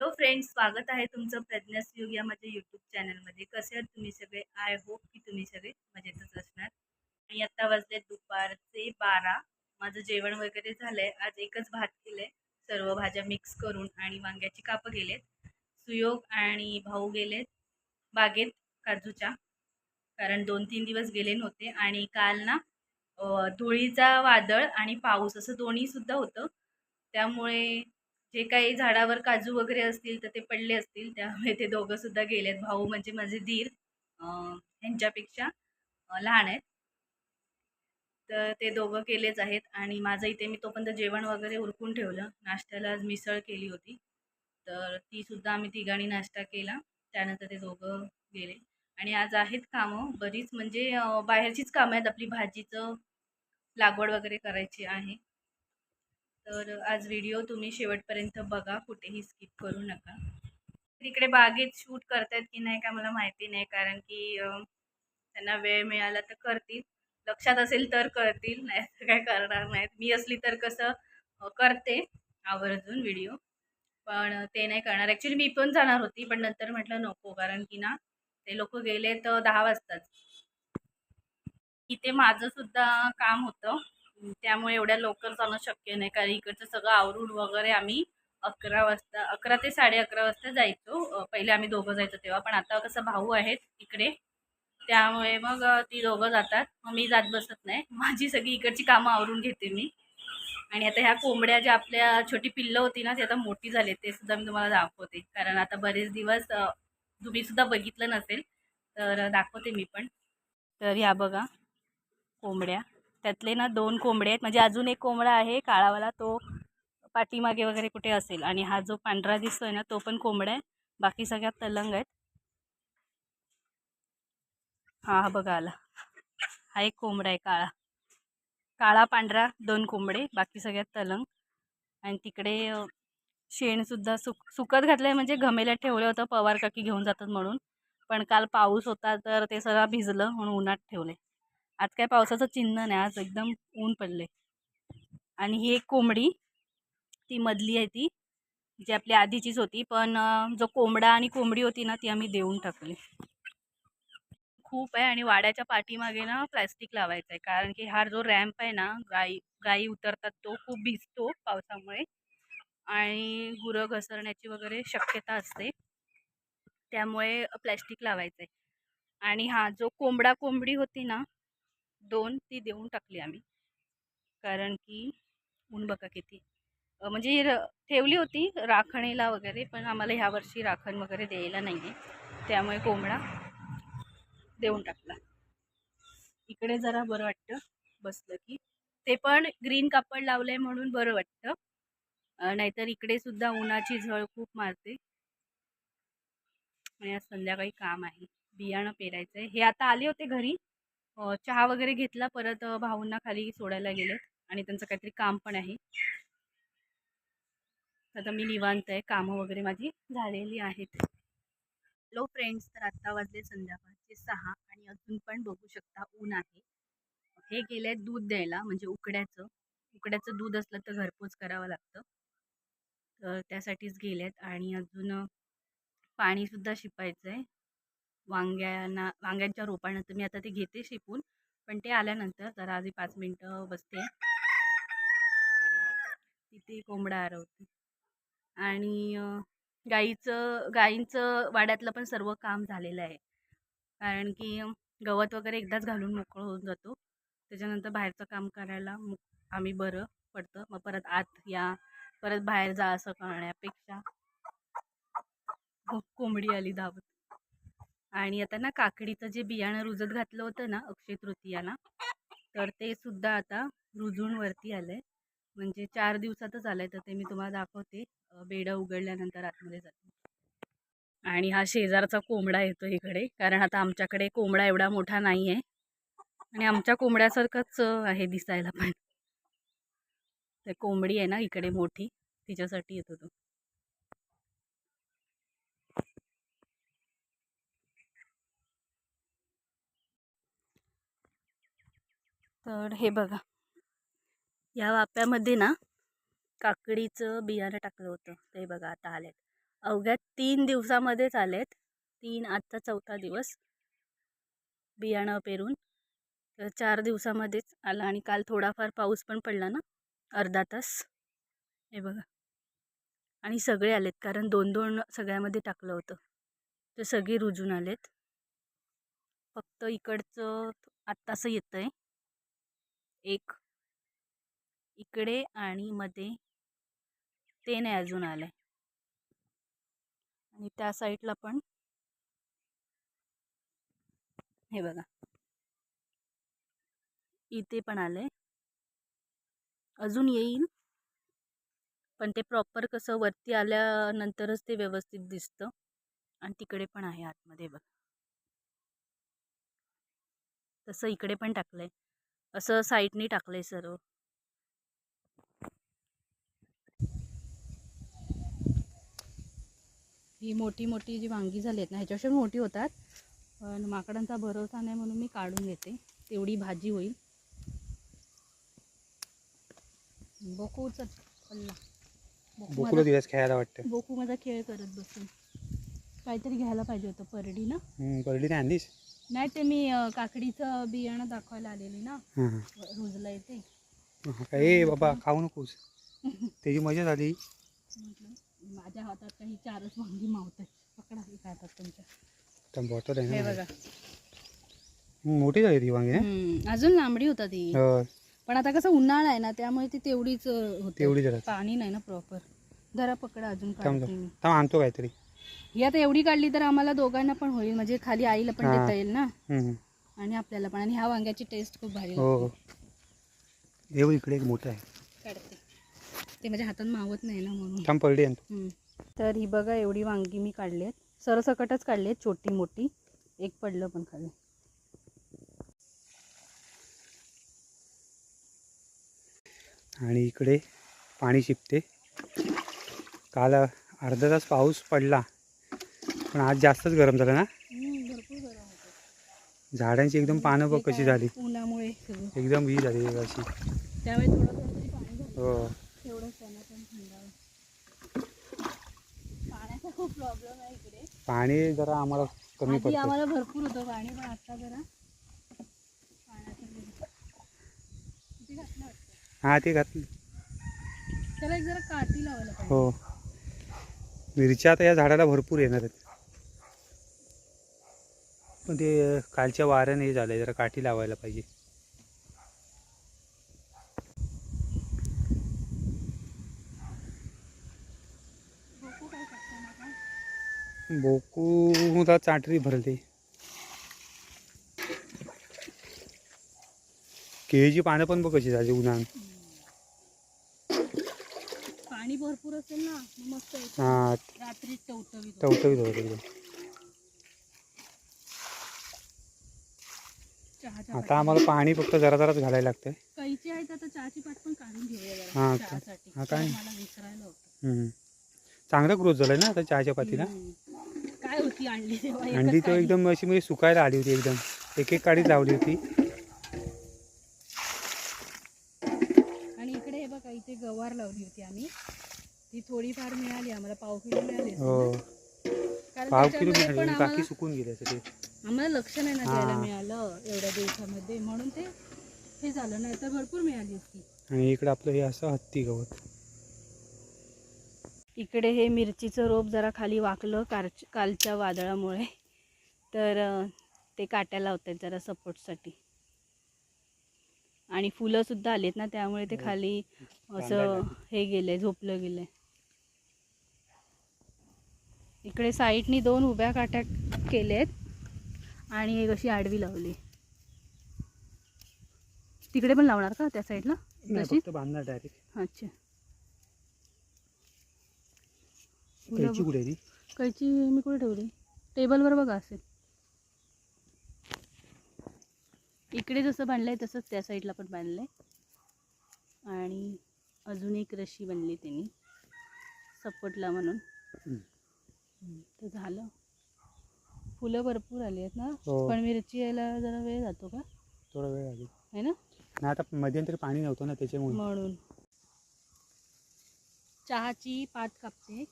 Hello friends स्वागत आहे तुमचं प्रज्ञास योग या माझ्या यूट्यूब चॅनलमध्ये. कसे आहात तुम्ही सगळे? आय होप की तुम्ही सगळे मजेतच असणार. आणि आत्ता वाजले दुपारचे बारा. माझं जेवण वगैरे झालंय. आज एकच भात केलंय. सर्व भाज्या मिक्स करून आणि वांग्याची कापं गेलेत. सुयोग आणि भाऊ गेलेत बागेत काजूच्या. कारण दोन तीन दिवस गेले नव्हते आणि काल ना धुळीचा वादळ आणि पाऊस असं दोन्हीसुद्धा होतं. त्यामुळे जे काही झाडावर काजू वगैरे असतील तर ते पडले असतील. त्यामुळे ते दोघं सुद्धा गेलेत. भाऊ म्हणजे माझे धीर ह्यांच्यापेक्षा लहान आहेत. तर ते दोघं केलेच आहेत आणि माझं इथे मी तोपर्यंत जेवण वगैरे उरकून ठेवलं. नाश्त्याला आज मिसळ केली होती. तर ती सुद्धा आम्ही तिघांनी नाश्ता केला. त्यानंतर ते दोघं गेले. आणि आज आहेत कामं. बरीच म्हणजे बाहेरचीच कामं आहेत. आपली भाजीचं लागवड वगैरे करायची आहे. तर आज व्हिडिओ तुम्ही शेवटपर्यंत बघा कुठेही स्किप करू नका. तिकडे बागेत शूट करतायत की नाही का मला माहिती नाही कारण की त्यांना वेळ मिळाला तर करतील. लक्षात असेल तर करतील नाही तर काय करणार नाहीत. मी असली तर कसं करते आवर्जून व्हिडिओ पण ते नाही करणार. ॲक्च्युली मी पण जाणार होती पण नंतर म्हटलं नको कारण की ना ते लोक गेले तर दहा वाजताच इथे माझं सुद्धा काम होतं. त्यामुळे एवढ्या लवकर जाणं शक्य नाही. कारण इकडचं सगळं आवरून वगैरे आम्ही अकरा वाजता अकरा ते साडे अकरा वाजता जायचो. पहिले आम्ही दोघं जायचो तेव्हा. पण आता कसं भाऊ आहेत इकडे. त्यामुळे मग ती दोघं जातात. मग मी जात बसत नाही. माझी सगळी इकडची कामं आवरून घेते मी. आणि आता ह्या कोंबड्या ज्या आपल्या छोटी पिल्लं होती ना ती आता मोठी झाली ते सुद्धा मी तुम्हाला दाखवते. कारण आता बरेच दिवस तुम्ही सुद्धा बघितलं नसेल तर दाखवते मी पण. तर ह्या बघा कोंबड्या. त्यातले ना दोन कोंबडे आहेत. म्हणजे अजून एक कोंबडा आहे काळावाला तो पाठीमागे वगैरे कुठे असेल. आणि हा जो पांढरा दिसतोय ना तो पण कोंबडा आहे. बाकी सगळ्यात तलंग आहेत. हा हा बघा आला. हा एक कोंबडा आहे काळा. काळा पांढरा दोन कोंबडे बाकी सगळ्यात तलंग. आणि तिकडे शेणसुद्धा सुक सुकत घातलं आहे म्हणजे घमेल्यात ठेवलं होतं पवार काकी घेऊन जातात म्हणून. पण काल पाऊस होता तर ते सगळं भिजलं म्हणून उन्हात ठेवले आज काय पावसाचं चिन्ह नाही आज एकदम ऊन पडले आणि ही एक कोंबडी ती मधली आहे ती जी आपली आधीचीच होती पण जो कोंबडा आणि कोंबडी होती ना ती आम्ही देऊन टाकली. खूप आहे आणि वाड्याच्या पाठीमागे ना प्लॅस्टिक लावायचं आहे कारण की हा जो रॅम्प आहे ना गाई गाई उतरतात तो खूप भिजतो पावसामुळे. आणि गुरं घसरण्याची वगैरे शक्यता असते. त्यामुळे प्लॅस्टिक लावायचं आहे आणि हा जो कोंबडा कोंबडी होती ना दोन ती देऊन टाकली आम्ही. कारण की ऊन बघा किती. म्हणजे र ठेवली होती राखणीला वगैरे पण आम्हाला ह्या वर्षी राखण वगैरे द्यायला नाही आहे त्यामुळे कोंबडा देऊन टाकला. इकडे जरा बरं वाटतं बसलं की. ते पण ग्रीन कापड लावलंय म्हणून बरं वाटतं. नाहीतर इकडे सुद्धा उन्हाची झळ खूप मारते. आणि आज संध्याकाळी काम आहे. बियाणं पेरायचं आहे हे आता आले होते घरी. चहा वगैरे घेतला परत भाऊंना खाली सोडायला गेलेत आणि त्यांचं काहीतरी काम पण आहे. आता मी निवांत आहे कामं वगैरे माझी झालेली आहेत. हॅलो फ्रेंड्स तर आत्ता वाजले संध्याकाळचे सहा आणि अजून पण बघू शकता ऊन आहे. हे गेले आहेत दूध द्यायला म्हणजे उकड्याचं. उकड्याचं दूध असलं तर घरपोच करावं लागतं. तर त्यासाठीच गेलेत आणि अजून पाणीसुद्धा शिपायचं आहे वांग्यांना वांग्यांच्या रोपानंतर मी आता ते घेते शिपून पण ते आल्यानंतर जरा आधी पाच मिनटं बसते. तिथे कोंबडा आरवते. आणि गाईचं गाईंचं वाड्यातलं पण सर्व काम झालेलं आहे. कारण की गवत वगैरे एकदाच घालून मोकळं होऊन जातो. त्याच्यानंतर बाहेरचं काम करायला मग आम्ही बरं पडतं. मग परत आत या परत बाहेर जा असं करण्यापेक्षा. खूप कोंबडी आली धावत. आणि आता ना काकडीचं जे बियाणं रुजत घातलं होतं ना अक्षय तृतीयाला तर ते सुद्धा आता रुजून वरती आलं आहे म्हणजे चार दिवसातच आलं आहे तर ते मी तुम्हाला दाखवते. बेडं उघडल्यानंतर आतमध्ये जाते. आणि हा शेजारचा कोंबडा येतो इकडे कारण आता आमच्याकडे कोंबडा एवढा मोठा नाही आहे आणि आमच्या कोंबड्यासारखंच आहे दिसायला पण. ते कोंबडी आहे ना इकडे मोठी तिच्यासाठी येतो तो. तर हे बघा. या वाप्यामध्ये ना काकडीचं बियाणं टाकलं होतं. ते बघा आता आलेत. अवघ्या तीन दिवसामध्येच आलेत. तीन आजचा चौथा दिवस बियाणं पेरून. तर चार दिवसामध्येच आला आणि काल थोडाफार पाऊस पण पडला ना? अर्धा तास. हे बघा. आणि सगळे आलेत कारण दोन दोन सगळ्यामध्ये टाकलं होतं. तर सगळे रुजून आलेत. फक्त इकडचं आत्तासं येतं आहे एक इकडे आणि मध्ये ते नाही अजून आलं आहे आणि त्या साईडला पण हे बघा. इथे पण आलंय. अजून येईल. पण ते प्रॉपर कसं वरती आल्यानंतरच ते व्यवस्थित दिसतं. आणि तिकडे पण आहे आतमध्ये बघा. तसं इकडे पण टाकलंय. असं साईडनी टाकलंय सर्व. ही मोठी मोठी जी वांगी झाली आहेत ना ह्याच्यापेक्षा मोठी होतात. पण माकडांचा भरोसा नाही म्हणून मी काढून घेते. तेवढी भाजी होईल. बोकू चल. पल्ला बोकू बोकुला दिवस खेळायला वाटतं. बोकू माझा खेळ करत बसून. काहीतरी घ्यायला पाहिजे होतं परडी ना? पडली नाही आणलीस नाही ते मी अं, काकडीचं बियाणं दाखवायला आलेली ना. हां हां रुजलं येते हां काय ए बाबा खाऊ नकोस. त्याची मजा झाली. म्हटलं माझ्या हातात काही चारच वांगी मावत पकडा हातात तुमच्या. तर बॉटल आहे ना बघा. मोठी झाली ती वांगी ना हम्म, अजून लांबडी होता ती. हो, पण आता कसं उन्हाळा आहे ना त्यामुळे ती तेवढीच होते. तेवढी जरा. पाणी नाही ना प्रॉपर जरा पकडा अजून थांब. काढते मी. थांब आणतो काहीतरी. ही आता एवढी काढली तर आम्हाला दोघांना पण होईल. म्हणजे खाली आईला पण हा. देता येईल ना? हम्म, आणि आपल्याला पण. आणि ह्या वांग्याची टेस्ट खूप भारी हो हो. इकडे एक मोठं आहे. काढते. ते माझ्या हातात मावत नाही ना म्हणून. थांब पडली आणतो हम्म. तर ही बघा एवढी वांगी मी काढली आहेत. सरसकटच काढली आहेत. छोटी मोठी. एक पडलं पण खाली. आणि इकडे पाणी शिपते. काल अर्धा तास पाऊस पडला. पण आज जास्तच गरम झालं ना? भरपूर गरम होतं. झाडांची एकदम पानं बघ कशी झाली. उन्हामुळे एकदम ही झाली अशी. थोडं हो. पण थंडावं पाण्याचा खूप प्रॉब्लेम आहे इकडे. पाणी जरा आम्हाला कमी पडतं. आम्हाला भरपूर होतं पाणी पण आता जरा हे ते घातलं. त्याला एक जरा काठी लावायला पाहिजे हो. मिरच्या आता या झाडाला भरपूर येणार आहेत पण ते कालच्या वाऱ्याने हे झालंय जरा काठी लावायला पाहिजे. बोकू काय करतो माझा बोकू तर चाटरी भरली केळीची पानं पण बघ कशी झाली उन्हाळ्यात. पाणी भरपूर असेल ना मस्त. हां. रात्री टवटवीत होतं. टवटवीत होत एकदम चहाच्या आता आम्हाला पाणी फक्त जरा जराच घालायला लागतंय पाठी. कैची आहेत आता चहाची पाट पण काढून घेऊया जरा हा, चहासाठी हा, काय? मला विसरायला होतं हम्म. चांगला ग्रोथ झालाय ना आता चहाच्या पातीला हम्म. काय होती आणली तेव्हा एकच अंडी तो काढली. एकदम अशी म्हणजे सुकायला आली होती एकदम एक एक काडीच लावली होती आणि इकडे हे बघा इथे गवार लावली होती आम्ही ती थोडीफार मिळाली आम्हाला पाव किलो मिळाली असेल हो ना? कारण पाव किलो मिळाली बाकी आम्हाला सुकून गेले ते आम्हाला लक्ष नाही ना. द्यायला मिळालं एवढ्या दिवसामध्ये. म्हणून ते हे झालं नाही तर भरपूर मिळाली असती. आणि इकडे आपलं हे असं हत्ती गवत. इकडे हे मिरचीचं रोप जरा खाली वाकलं कारच कालच्या वादळामुळे. तर ते काट्याला होत आहेत जरा सपोर्टसाठी. आणि फुलं सुद्धा आलीत ना त्यामुळे ते हो. खाली असं. हे गेलंय झोपलं गेलंय. इकडे साईडनी दोन उभ्या काट्या केलेत. आणि एक अशी आडवी लावली. तिकडे पण लावणार का त्या साईडला बांधणार डायरेक्ट अच्छा. कैची कुठे ती? कैची मी कुठे ठेवली? टेबलवर बघा असेल. इकडे जसं बांधलंय तसंच त्या साईडला पण बांधलंय. आणि अजून एक रशी बांधली त्यांनी सपोर्टला म्हणून. तर झालं. फुलं भरपूर आली आहेत ना? हो. पण मिरची यायला जरा वेळ जातो का? थोडा वेळ लागेल. है ना? नाही आता मध्यंतरी पाणी नव्हतं ना त्याच्यामुळे. म्हणून. चहाची पात कापते.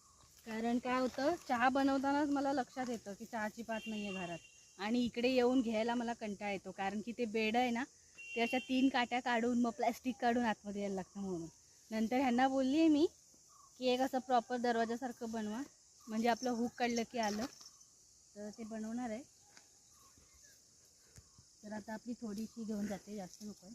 कारण काय होतं चहा बनवतानाच मला लक्षात येतं की चहाची पात नाही आहे घरात. आणि इकडे येऊन घ्यायला मला कंटाळा येतो. कारण की ते बेड आहे ना ते अशा तीन काट्या काढून मग प्लॅस्टिक काढून आतमध्ये यायला लागतं म्हणून. नंतर ह्यांना बोलली आहे मी की एक असं प्रॉपर दरवाजासारखं बनवा. म्हणजे आपलं हुक काढलं की आलं. तर ते बनवणार आहे. तर आता आपली थोडीशी घेऊन जाते जास्त नको आहे